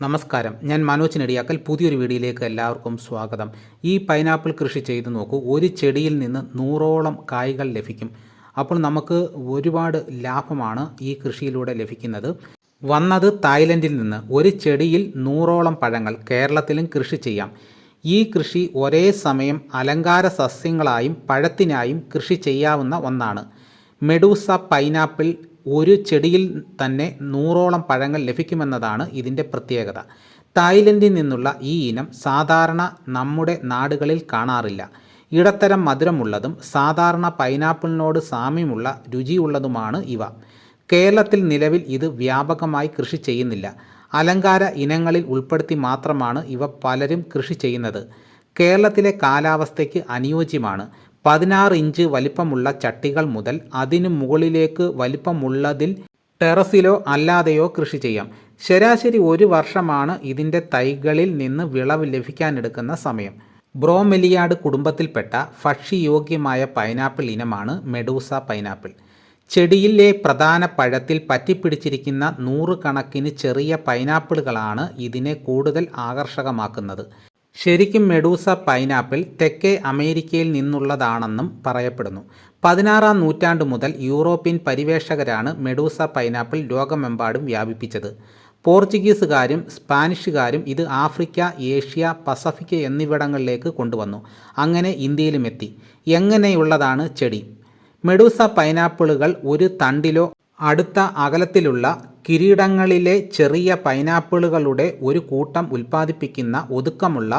നമസ്കാരം. ഞാൻ മനോജ് നെടിയാക്കൽ. പുതിയൊരു വീഡിയോയിലേക്ക് എല്ലാവർക്കും സ്വാഗതം. ഈ പൈനാപ്പിൾ കൃഷി ചെയ്ത് നോക്കൂ. ഒരു ചെടിയിൽ നിന്ന് നൂറോളം കായ്കൾ ലഭിക്കും. അപ്പോൾ നമുക്ക് ഒരുപാട് ലാഭമാണ് ഈ കൃഷിയിലൂടെ ലഭിക്കുന്നത്. വന്നത് തായ്ലൻഡിൽ നിന്ന് ഒരു ചെടിയിൽ നൂറോളം പഴങ്ങൾ കേരളത്തിലും കൃഷി ചെയ്യാം. ഈ കൃഷി ഒരേ സമയം അലങ്കാര സസ്യങ്ങളായും പഴത്തിനായും കൃഷി ചെയ്യാവുന്ന ഒന്നാണ്. മെഡൂസ പൈനാപ്പിൾ ഒരു ചെടിയിൽ തന്നെ നൂറോളം പഴങ്ങൾ ലഭിക്കുമെന്നതാണ് ഇതിന്റെ പ്രത്യേകത. തായ്ലൻഡിൽ നിന്നുള്ള ഈ ഇനം സാധാരണ നമ്മുടെ നാടുകളിൽ കാണാറില്ല. ഇടത്തരം മധുരമുള്ളതും സാധാരണ പൈനാപ്പിളിനോട് സാമ്യമുള്ള രുചിയുള്ളതുമാണ് ഇവ. കേരളത്തിൽ നിലവിൽ ഇത് വ്യാപകമായി കൃഷി ചെയ്യുന്നില്ല. അലങ്കാര ഇനങ്ങളിൽ ഉൾപ്പെടുത്തി മാത്രമാണ് ഇവ പലരും കൃഷി ചെയ്യുന്നത്. കേരളത്തിലെ കാലാവസ്ഥയ്ക്ക് അനുയോജ്യമാണ്. പതിനാറ് ഇഞ്ച് വലിപ്പമുള്ള ചട്ടികൾ മുതൽ അതിനു മുകളിലേക്ക് വലിപ്പമുള്ളതിൽ ടെറസിലോ അല്ലാതെയോ കൃഷി ചെയ്യാം. ശരാശരി ഒരു വർഷമാണ് ഇതിന്റെ തൈകളിൽ നിന്ന് വിളവ് ലഭിക്കാനെടുക്കുന്ന സമയം. ബ്രോമെലിയാട് കുടുംബത്തിൽപ്പെട്ട ഭക്ഷ്യയോഗ്യമായ പൈനാപ്പിൾ ഇനമാണ് മെഡൂസ പൈനാപ്പിൾ. ചെടിയിലെ പ്രധാന പഴത്തിൽ പറ്റിപ്പിടിച്ചിരിക്കുന്ന നൂറുകണക്കിന് ചെറിയ പൈനാപ്പിളുകളാണ് ഇതിനെ കൂടുതൽ ആകർഷകമാക്കുന്നത്. ശരിക്കും മെഡൂസ പൈനാപ്പിൾ തെക്കേ അമേരിക്കയിൽ നിന്നുള്ളതാണെന്നും പറയപ്പെടുന്നു. പതിനാറാം നൂറ്റാണ്ടു മുതൽ യൂറോപ്യൻ പരിവേഷകരാണ് മെഡൂസ പൈനാപ്പിൾ ലോകമെമ്പാടും വ്യാപിപ്പിച്ചത്. പോർച്ചുഗീസുകാരും സ്പാനിഷുകാരും ഇത് ആഫ്രിക്ക ഏഷ്യ പസഫിക് എന്നിവിടങ്ങളിലേക്ക് കൊണ്ടുവന്നു. അങ്ങനെ ഇന്ത്യയിലും എത്തി എങ്ങനെയുള്ളതാണ് ചെടി? മെഡൂസ പൈനാപ്പിളുകൾ ഒരു തണ്ടിലോ അടുത്ത അകലത്തിലുള്ള കിരീടങ്ങളിലെ ചെറിയ പൈനാപ്പിളുകളുടെ ഒരു കൂട്ടം ഉൽപ്പാദിപ്പിക്കുന്ന ഒതുക്കമുള്ള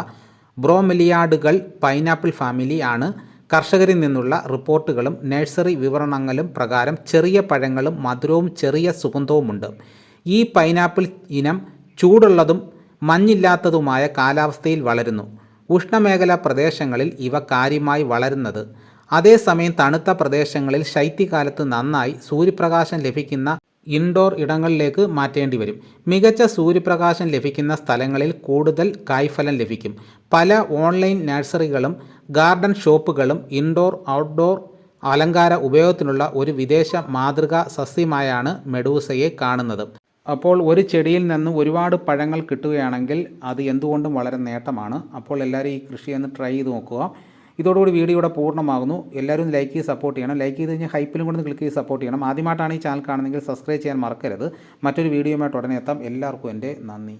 ബ്രോമെലിയാഡുകൾ പൈനാപ്പിൾ ഫാമിലി ആണ്. കർഷകരിൽ നിന്നുള്ള റിപ്പോർട്ടുകളും നഴ്സറി വിവരണങ്ങളും പ്രകാരം ചെറിയ പഴങ്ങളും മധുരവും ചെറിയ സുഗന്ധവുമുണ്ട്. ഈ പൈനാപ്പിൾ ഇനം ചൂടുള്ളതും മഞ്ഞില്ലാത്തതുമായ കാലാവസ്ഥയിൽ വളരുന്നു. ഉഷ്ണമേഖലാ പ്രദേശങ്ങളിൽ ഇവ കാര്യമായി വളരുന്നത്. അതേസമയം തണുത്ത പ്രദേശങ്ങളിൽ ശൈത്യകാലത്ത് നന്നായി സൂര്യപ്രകാശം ലഭിക്കുന്ന ഇൻഡോർ ഇടങ്ങളിലേക്ക് മാറ്റേണ്ടി വരും. മികച്ച സൂര്യപ്രകാശം ലഭിക്കുന്ന സ്ഥലങ്ങളിൽ കൂടുതൽ കായ്ഫലം ലഭിക്കും. പല ഓൺലൈൻ നഴ്സറികളും ഗാർഡൻ ഷോപ്പുകളും ഇൻഡോർ ഔട്ട്ഡോർ അലങ്കാര ഉപയോഗത്തിനുള്ള ഒരു വിദേശ മാതൃകാ സസ്യമായാണ് മെഡൂസയെ കാണുന്നത്. അപ്പോൾ ഒരു ചെടിയിൽ നിന്ന് ഒരുപാട് പഴങ്ങൾ കിട്ടുകയാണെങ്കിൽ അത് എന്തുകൊണ്ടും വളരെ നേട്ടമാണ്. അപ്പോൾ എല്ലാവരും ഈ കൃഷി ഒന്ന് ട്രൈ ചെയ്ത് നോക്കുക. ഇതോടുകൂടി വീഡിയോ ഇവിടെ പൂർണമാകുന്നു. എല്ലാവരും ലൈക്ക് ചെയ്ത് സപ്പോർട്ട് ചെയ്യണം. ലൈക്ക് ചെയ്ത് കഴിഞ്ഞാൽ ഹൈപ്പിലും കൂടെ ക്ലിക്ക് ചെയ്ത് സപ്പോർട്ട് ചെയ്യണം. ആദ്യമായിട്ടാണ് ഈ ചാനൽ കാണുന്നതെങ്കിൽ സബ്സ്ക്രൈബ് ചെയ്യാൻ മറക്കരുത്. മറ്റൊരു വീഡിയോയുമായിട്ട് ഉടനെ എത്താം. എല്ലാവർക്കും എന്റെ നന്ദി.